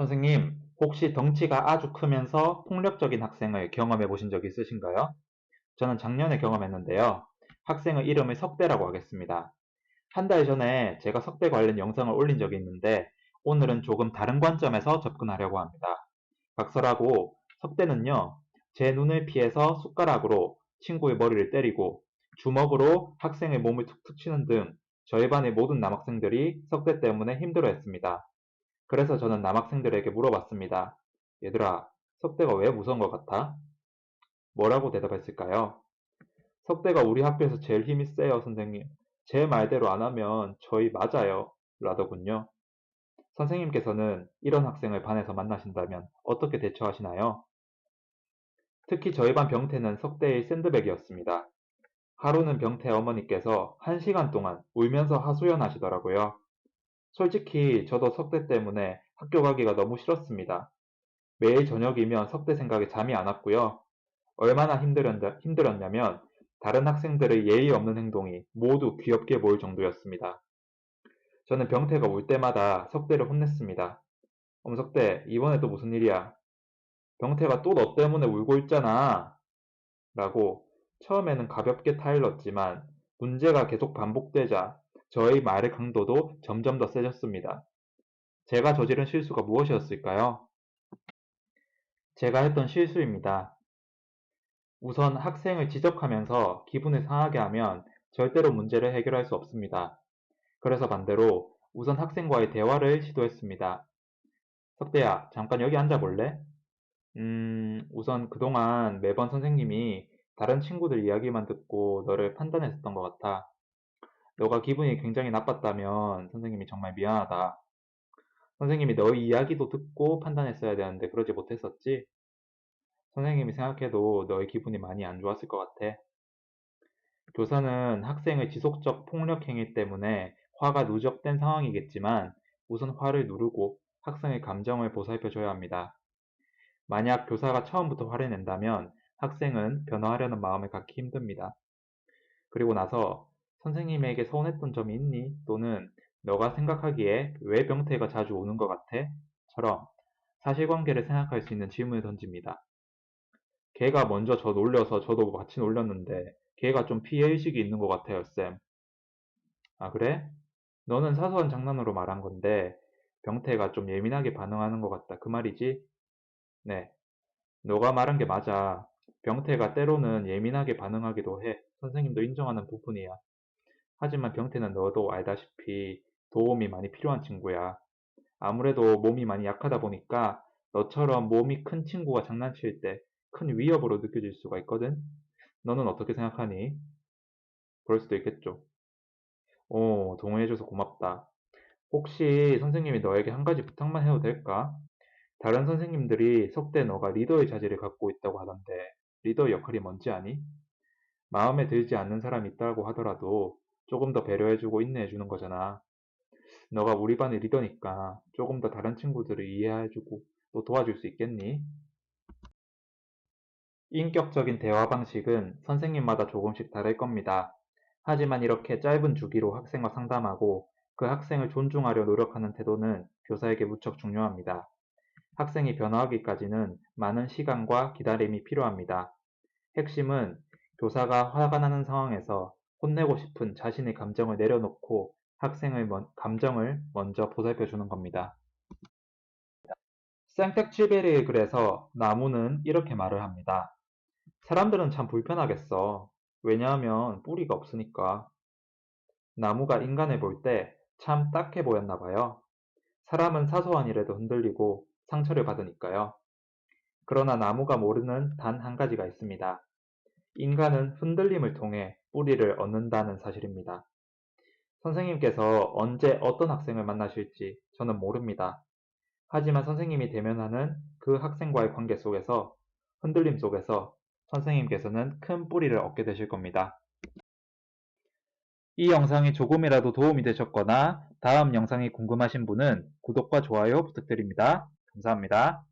선생님, 혹시 덩치가 아주 크면서 폭력적인 학생을 경험해 보신 적 있으신가요? 저는 작년에 경험했는데요. 학생의 이름을 석대라고 하겠습니다. 한 달 전에 제가 석대 관련 영상을 올린 적이 있는데 오늘은 조금 다른 관점에서 접근하려고 합니다. 각설하고 석대는요, 제 눈을 피해서 숟가락으로 친구의 머리를 때리고 주먹으로 학생의 몸을 툭툭 치는 등 저희 반의 모든 남학생들이 석대 때문에 힘들어했습니다. 그래서 저는 남학생들에게 물어봤습니다. 얘들아, 석대가 왜 무서운 것 같아? 뭐라고 대답했을까요? 석대가 우리 학교에서 제일 힘이 세요, 선생님. 제 말대로 안 하면 저희 맞아요. 라더군요. 선생님께서는 이런 학생을 반에서 만나신다면 어떻게 대처하시나요? 특히 저희 반 병태는 석대의 샌드백이었습니다. 하루는 병태 어머니께서 한 시간 동안 울면서 하소연하시더라고요. 솔직히 저도 석대 때문에 학교 가기가 너무 싫었습니다. 매일 저녁이면 석대 생각에 잠이 안 왔고요. 얼마나 힘들었냐, 힘들었냐면 다른 학생들의 예의 없는 행동이 모두 귀엽게 보일 정도였습니다. 저는 병태가 울 때마다 석대를 혼냈습니다. 엄석대, 이번에 또 무슨 일이야? 병태가 또 너 때문에 울고 있잖아. 라고 처음에는 가볍게 타일렀지만 문제가 계속 반복되자 저의 말의 강도도 점점 더 세졌습니다. 제가 저지른 실수가 무엇이었을까요? 제가 했던 실수입니다. 우선 학생을 지적하면서 기분을 상하게 하면 절대로 문제를 해결할 수 없습니다. 그래서 반대로 우선 학생과의 대화를 시도했습니다. 석대야, 잠깐 여기 앉아볼래? 음, 우선 그동안 매번 선생님이 다른 친구들 이야기만 듣고 너를 판단했었던 것 같아. 너가 기분이 굉장히 나빴다면 선생님이 정말 미안하다. 선생님이 너의 이야기도 듣고 판단했어야 되는데 그러지 못했었지? 선생님이 생각해도 너의 기분이 많이 안 좋았을 것 같아. 교사는 학생의 지속적 폭력 행위 때문에 화가 누적된 상황이겠지만 우선 화를 누르고 학생의 감정을 보살펴줘야 합니다. 만약 교사가 처음부터 화를 낸다면 학생은 변화하려는 마음을 갖기 힘듭니다. 그리고 나서 선생님에게 서운했던 점이 있니? 또는 너가 생각하기에 왜 병태가 자주 오는 것 같아? 처럼 사실관계를 생각할 수 있는 질문을 던집니다. 걔가 먼저 저 놀려서 저도 같이 놀렸는데 걔가 좀 피해의식이 있는 것 같아요, 쌤. 아, 그래? 너는 사소한 장난으로 말한 건데 병태가 좀 예민하게 반응하는 것 같다. 그 말이지? 네. 너가 말한 게 맞아. 병태가 때로는 예민하게 반응하기도 해. 선생님도 인정하는 부분이야. 하지만 병태는 너도 알다시피 도움이 많이 필요한 친구야. 아무래도 몸이 많이 약하다 보니까 너처럼 몸이 큰 친구가 장난칠 때 큰 위협으로 느껴질 수가 있거든? 너는 어떻게 생각하니? 그럴 수도 있겠죠. 오, 동의해줘서 고맙다. 혹시 선생님이 너에게 한 가지 부탁만 해도 될까? 다른 선생님들이 석대 너가 리더의 자질을 갖고 있다고 하던데 리더의 역할이 뭔지 아니? 마음에 들지 않는 사람이 있다고 하더라도 조금 더 배려해주고 인내해주는 거잖아. 너가 우리 반의 리더니까 조금 더 다른 친구들을 이해해주고 또 도와줄 수 있겠니? 인격적인 대화 방식은 선생님마다 조금씩 다를 겁니다. 하지만 이렇게 짧은 주기로 학생과 상담하고 그 학생을 존중하려 노력하는 태도는 교사에게 무척 중요합니다. 학생이 변화하기까지는 많은 시간과 기다림이 필요합니다. 핵심은 교사가 화가 나는 상황에서 혼내고 싶은 자신의 감정을 내려놓고 학생의 감정을 먼저 보살펴 주는 겁니다. 생텍쥐베리의 글에서 나무는 이렇게 말을 합니다. 사람들은 참 불편하겠어. 왜냐하면 뿌리가 없으니까. 나무가 인간을 볼 때 참 딱해 보였나 봐요. 사람은 사소한 일에도 흔들리고 상처를 받으니까요. 그러나 나무가 모르는 단 한 가지가 있습니다. 인간은 흔들림을 통해 뿌리를 얻는다는 사실입니다. 선생님께서 언제 어떤 학생을 만나실지 저는 모릅니다. 하지만 선생님이 대면하는 그 학생과의 관계 속에서 흔들림 속에서 선생님께서는 큰 뿌리를 얻게 되실 겁니다. 이 영상이 조금이라도 도움이 되셨거나 다음 영상이 궁금하신 분은 구독과 좋아요 부탁드립니다. 감사합니다.